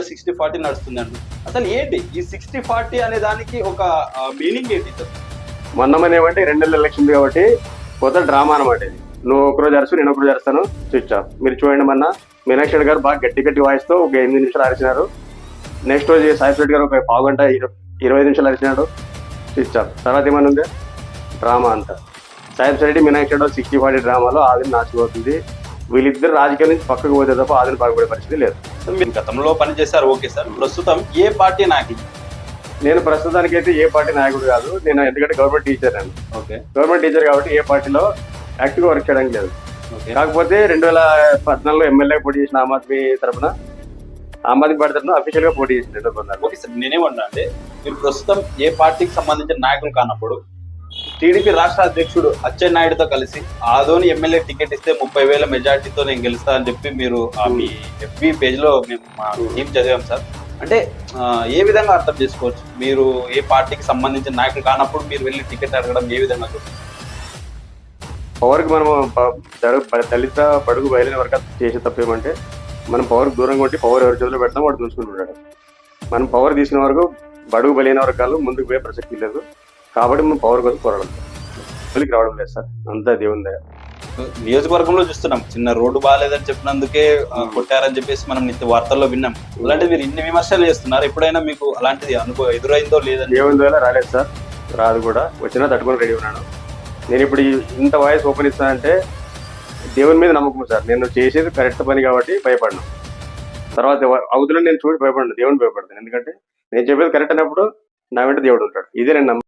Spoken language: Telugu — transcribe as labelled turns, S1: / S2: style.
S1: సిక్స్టీ ఫార్టీ నడుస్తుందండి. అసలు ఏంటి? ఈ సిక్స్టీ ఫార్టీ అనే దానికి ఒక మీనింగ్ ఏంటి అసలు?
S2: మొన్న మన ఏమంటే రెండు నెలల ఎలక్షన్ కాబట్టి కొత్త డ్రామా అనమాట ఇది. నువ్వు ఒకరోజు అరుసు నేను ఒకరోజు అరుస్తాను స్విచ్ ఆఫ్ మీరు చూడండి మొన్న మీనాక్షి రెడ్డి గారు బాగా గట్టి గట్టి వాయిస్తో ఒక ఎనిమిది నిమిషాలు అరిచినారు. నెక్స్ట్ రోజు సాయి రెడ్డి గారు ఒక పావు గంట ఇరవై నిమిషాలు అరిచినాడు. స్విచ్ ఆఫ్ తర్వాత ఏమైనా ఉంది? డ్రామా అంతా. సాయి రెడ్డి మీనాక్షి రెడ్డి సిక్స్టీ ఫార్టీ డ్రామాలో ఆదిని నాచిపోతుంది వీళ్ళిద్దరు రాజకీయాల నుంచి పక్కకు పోతే తప్ప ఆదిని బాగుపడే పరిస్థితి లేదు.
S1: మీరు గతంలో పని చేశారు ఓకే సార్. ప్రస్తుతం ఏ పార్టీ నాకు
S2: నేను ప్రస్తుతానికి అయితే ఏ పార్టీ నాయకుడు కాదు నేను ఎందుకంటే గవర్నమెంట్ టీచర్ నేను
S1: ఓకే.
S2: గవర్నమెంట్ టీచర్ కాబట్టి ఏ పార్టీలో యాక్టివ్గా వర్క్ చేయడానికి లేదు. కాకపోతే రెండు వేల పద్నాలుగులో ఎమ్మెల్యే పోటీ చేసిన ఆమ్ ఆద్మీ తరపున ఆమ్ ఆద్మీ పార్టీ తరపున అఫీషియల్గా పోటీ చేసింది రెండు
S1: ఓకే సార్ నేనేమన్నా అంటే మీరు ప్రస్తుతం ఏ పార్టీకి సంబంధించిన నాయకులు కానప్పుడు టీడీపీ రాష్ట్ర అధ్యక్షుడు అచ్చెన్నాయుడుతో కలిసి ఆదోని ఎమ్మెల్యే టికెట్ ఇస్తే ముప్పై వేల మెజార్టీతో నేను గెలుస్తా అని చెప్పి మీరు మీ ఎఫ్బి పేజ్లో మేము మా టీం చదివాం సార్. అంటే ఏ విధంగా అర్థం చేసుకోవచ్చు? మీరు ఏ పార్టీకి సంబంధించిన నాయకులు కానప్పుడు మీరు వెళ్ళి టికెట్ అడగడం ఏ విధంగా చూస్తారు?
S2: పవర్కి మనం దళిత పడుగు బయలుదేరిన వరకు చేసే తప్పేమంటే మనం పవర్ దూరంగా ఉండి పవర్ ఎవరి చేతిలో పెడతాం వాడు చూసుకుంటుంటాడు మనం పవర్ తీసిన వరకు బడుగు బలైన వర్గాలు ముందుకు పోయే ప్రసక్తి లేదు. కాబట్టి మనం పవర్ కోసం పబ్లిక్ రావడం లేదు సార్. అంతా దేవుని దయ.
S1: నియోజకవర్గంలో చూస్తున్నాం. చిన్న రోడ్డు బాగాలేదని చెప్పినందుకే కొట్టారని చెప్పేసి మనం నిత్య వార్తల్లో విన్నాం. అలాంటి మీరు ఇన్ని విమర్శలు చేస్తున్నారు. ఎప్పుడైనా మీకు అలాంటిది అనుకో ఎదురైందో లేదని
S2: దేవుని దయ రాలేదు సార్. రాదు కూడా. వచ్చినా తట్టుకొని రెడీ ఉన్నాను. నేను ఇప్పుడు ఇంత వాయిస్ ఓపెన్ ఇస్తానంటే దేవుని మీద నమ్మకం సార్. నేను చేసేది కరెక్ట్ పని కాబట్టి భయపడను తర్వాత అవతలని నేను చూసి భయపడను దేవుని భయపడతాను ఎందుకంటే నేను చెప్పేది కరెక్ట్ అయినప్పుడు నా వెంట దేవుడు ఉంటాడు. ఇదే నేను